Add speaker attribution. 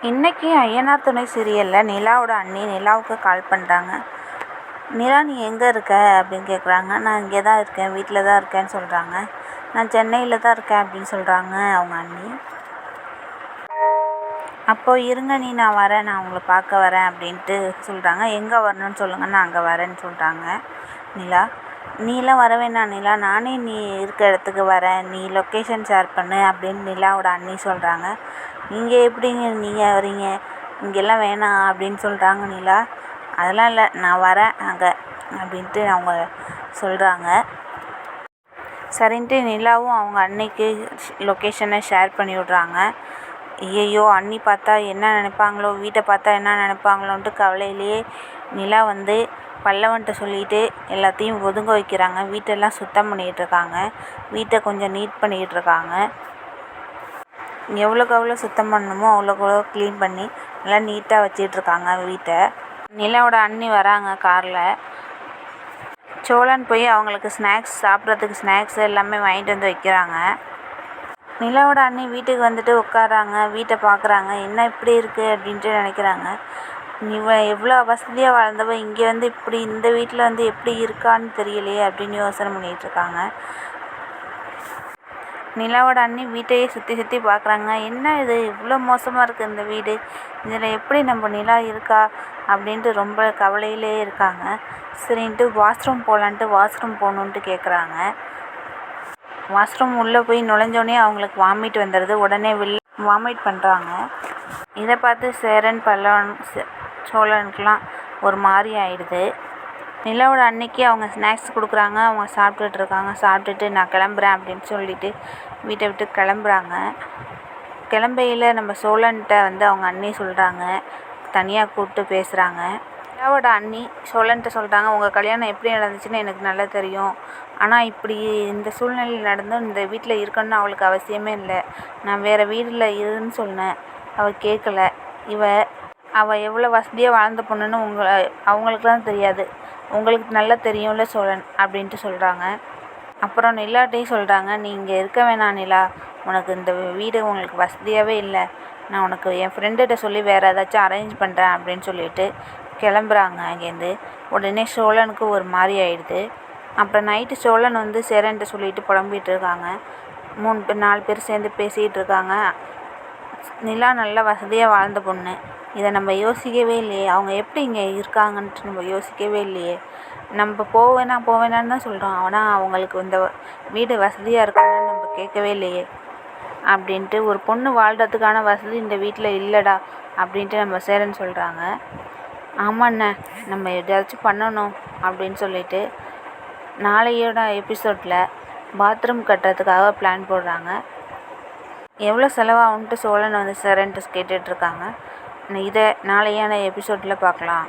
Speaker 1: இன்றைக்கி ஐயனார் துணை சீரியலில் நிலாவோட அண்ணி நிலாவுக்கு கால் பண்ணுறாங்க நிலா நீ எங்கே இருக்க? அப்படின்னு கேட்குறாங்க நான் இங்கே தான் இருக்கேன். வீட்டில் தான் இருக்கேன்னு சொல்கிறாங்க நான் சென்னையில் தான் இருக்கேன் அப்படின்னு சொல்கிறாங்க அவங்க அண்ணி. அப்போது இருங்க நீ நான் வரேன். நான் உங்களை பார்க்க வரேன் அப்படின்ட்டு சொல்கிறாங்க எங்கே வரணும்னு சொல்லுங்கள் நான் அங்கே வரேன்னு சொல்கிறாங்க நிலா நீலாம் வர வேணாம் நிலா. நானே நீ இருக்க இடத்துக்கு வரேன். நீ லொக்கேஷன் ஷேர் பண்ணு அப்படின்னு நிலாவோட அண்ணி சொல்கிறாங்க இங்கே எப்படிங்க நீங்கள் வரீங்க? இங்கெல்லாம் வேணாம் அப்படின்னு சொல்கிறாங்க நிலா. அதெல்லாம் இல்லை நான் வரேன் அங்கே அப்படின்ட்டு அவங்க சொல்கிறாங்க சரின்ட்டு நிலாவும் அவங்க அன்னைக்கு லொக்கேஷனை ஷேர் பண்ணி விட்றாங்க. ஐயையோ அண்ணி பார்த்தா என்ன நினைப்பாங்களோ வீட்டை பார்த்தா என்ன நினைப்பாங்களோன்ட்டு கவலையிலேயே நிலா வந்து பல்லவன்ட்ட சொல்லிட்டு எல்லாத்தையும் ஒதுங்க வைக்கிறாங்க. வீட்டெல்லாம் சுத்தம் பண்ணிகிட்ருக்காங்க வீட்டை கொஞ்சம் நீட் பண்ணிக்கிட்டு இருக்காங்க. எவ்வளோக்கு எவ்வளோ சுத்தம் பண்ணணுமோ அவ்வளோக்கு அவ்வளோ க்ளீன் பண்ணி நல்லா நீட்டாக வச்சிட்ருக்காங்க வீட்டை. நிலாவோட அண்ணி வராங்க காரில் சோழன் போய் அவங்களுக்கு ஸ்நாக்ஸ் சாப்பிட்றதுக்கு ஸ்நாக்ஸ் எல்லாமே வாங்கிட்டு வந்து வைக்கிறாங்க. நிலாவோட அண்ணி வீட்டுக்கு வந்துட்டு உட்காராங்க வீட்டை பார்க்குறாங்க. என்ன இப்படி இருக்குது அப்படின்ட்டு நினைக்கிறாங்க. இவ எவ்வளோ வசதியாக வாழ்ந்தவ இங்கே வந்து இப்படி இந்த வீட்டில் வந்து எப்படி இருக்கான்னு தெரியலையே அப்படின்னு யோசனை பண்ணிகிட்ருக்காங்க நிலாவோட அண்ணி வீட்டையே சுற்றி சுற்றி பார்க்குறாங்க என்ன இது? இவ்வளோ மோசமாக இருக்குது இந்த வீடு. இதில் எப்படி நம்ம நிலா இருக்கா? அப்படின்ட்டு ரொம்ப கவலையிலே இருக்காங்க. சரின்ட்டு வாஷ்ரூம் போகலான்ட்டு வாஷ்ரூம் போகணுன்ட்டு கேட்குறாங்க வாஷ்ரூம் உள்ளே போய் நுழைஞ்சோடனே அவங்களுக்கு வாமிட் வந்துடுது உடனே வெளில வாமிட் பண்ணுறாங்க இதை பார்த்து சேரன் பல்லவன் சோழனுக்கெலாம் ஒரு மாதிரி ஆயிடுது. நிலாவோட அன்னைக்கு அவங்க ஸ்நாக்ஸ் கொடுக்குறாங்க. அவங்க சாப்பிட்டுட்டு இருக்காங்க சாப்பிட்டுட்டு நான் கிளம்புறேன் அப்படின்னு சொல்லிட்டு வீட்டை விட்டு கிளம்புறாங்க. கிளம்பையில் நம்ம சோழன்கிட்ட வந்து அவங்க அண்ணி சொல்கிறாங்க தனியாக கூப்பிட்டு பேசுகிறாங்க நிலாவோட அண்ணி சோழன்கிட்ட சொல்கிறாங்க உங்கள் கல்யாணம் எப்படி நடந்துச்சுன்னு எனக்கு நல்லா தெரியும். ஆனால் இப்படி இந்த சூழ்நிலையில் நடந்தும் இந்த வீட்டில் இருக்கணும்னு அவளுக்கு அவசியமே இல்லை. நான் வேறு வீட்டில் இருன்னு சொன்னேன். அவள் கேட்கல இவ அவள் எவ்வளோ வசதியாக வாழ்ந்த பொண்ணுன்னு உங்களை அவங்களுக்கு தான் தெரியாது. உங்களுக்கு நல்லா தெரியும்ல சோழன் அப்படின்ட்டு சொல்கிறாங்க அப்புறம் நிலாட்டையும் சொல்கிறாங்க நீ இங்கே இருக்க வேணாம் நிலா. உனக்கு இந்த வீடு உங்களுக்கு வசதியாகவே இல்லை. நான் உனக்கு என் ஃப்ரெண்டுகிட்ட சொல்லி வேறு ஏதாச்சும் அரேஞ்ச் பண்ணுறேன் அப்படின்னு சொல்லிட்டு கிளம்புறாங்க அங்கேருந்து. உடனே சோழனுக்கு ஒரு மாதிரி ஆயிடுது. அப்புறம் நைட்டு சோழன் வந்து சேரன்ட்ட சொல்லிட்டு புலம்பிகிட்டு இருக்காங்க. மூணு பேர் நாலு பேர் சேர்ந்து பேசிகிட்டு இருக்காங்க. நிலா நல்ல வசதியாக வாழ்ந்த பொண்ணு. இதை நம்ம யோசிக்கவே இல்லையே. அவங்க எப்படி இங்கே இருக்காங்கன்ட்டு நம்ம யோசிக்கவே இல்லையே. நம்ம போவேணா போவேணான்னு தான் சொல்கிறோம் ஆனால் அவங்களுக்கு இந்த வீடு வசதியாக இருக்கான்னு நம்ம கேட்கவே இல்லையே. அப்படின்ட்டு ஒரு பொண்ணு வாழ்கிறதுக்கான வசதி இந்த வீட்டில் இல்லைடா அப்படின்ட்டு நம்ம சேரன் சொல்கிறாங்க ஆமாண்ணே நம்ம எதாச்சும் பண்ணணும் அப்படின்னு சொல்லிட்டு நாளையோட எபிசோடில் பாத்ரூம் கட்டுறதுக்காக பிளான் போடுறாங்க. எவ்வளோ செலவாகுன்ட்டு சோழன் வந்து சேரன்ட்டு கேட்டுட்ருக்காங்க. இதை நாளையான எபிசோடில் பார்க்கலாம்.